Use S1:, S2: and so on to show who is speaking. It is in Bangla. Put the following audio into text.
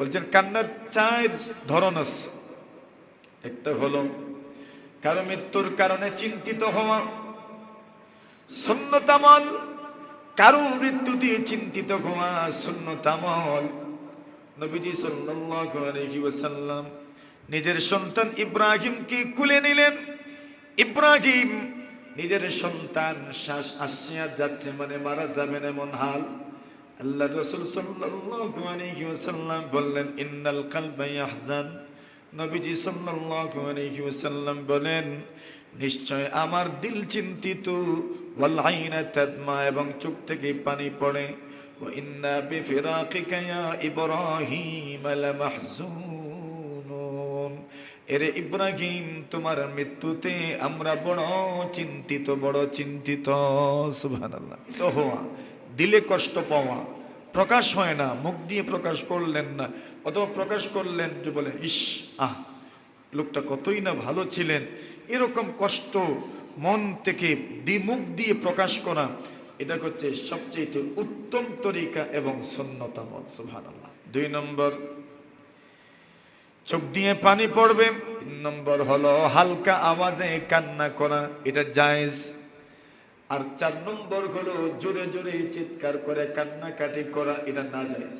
S1: বলছেন, কান্নার চার ধরন আছে একটা হলো, কারও মৃত্যুর কারণে চিন্তিত হওয়া। সুন্নতামল কারও মৃত্যু দিয়ে চিন্তিত হওয়া। সুন্নতামল নবীজি ওয়াসাল্লাম নিজের সন্তান ইব্রাহিমকে কুলে নিলেন। ইব্রাহিম নিজের সন্তান শ্বাস আর যাচ্ছে মানে মারা যাবেন এমন হাল। আল্লাহ রসুল সাল্লাল্লাহু আলাইহি ওয়াসাল্লাম বললেন, ইন্নাল কালবা ইয়াহজান। নবীজি সাল্লাল্লাহু আলাইহি ওয়াসাল্লাম বলেন, নিশ্চয় আমার দিল চিন্তিত। ওয়াল আইনা তাদমা এবং চোখ থেকে পানি পড়ে। ওয়া ইন্না বিফিরাকিকা ইয়া ইব্রাহিম লামাহজুনুন। এরে ইব্রাহিম, তোমার মৃত্যুতে আমরা বড় চিন্তিত বড় চিন্তিত। সুবহানাল্লাহ। তো হওয়া। দিলে কষ্ট পাওয়া, প্রকাশ হয় না, মুখ দিয়ে প্রকাশ করলেন না, অথবা প্রকাশ করলেন যে বলে, ইস, আহ, লোকটা কতই না ভালো ছিলেন। এরকম কষ্ট মন থেকে বিমুখ দিয়ে প্রকাশ করা, এটা হচ্ছে সবচেয়ে উত্তম তরিকা এবং সন্ন্যতামত সুহান দুই নম্বর, চোখ দিয়ে পানি পড়বে। তিন নম্বর হলো হালকা আওয়াজে কান্না করা, এটা জায়েজ। আর চার নম্বর হলো জোরে জোরে চিৎকার করে কান্নাকাটি করা এটা না জায়েজ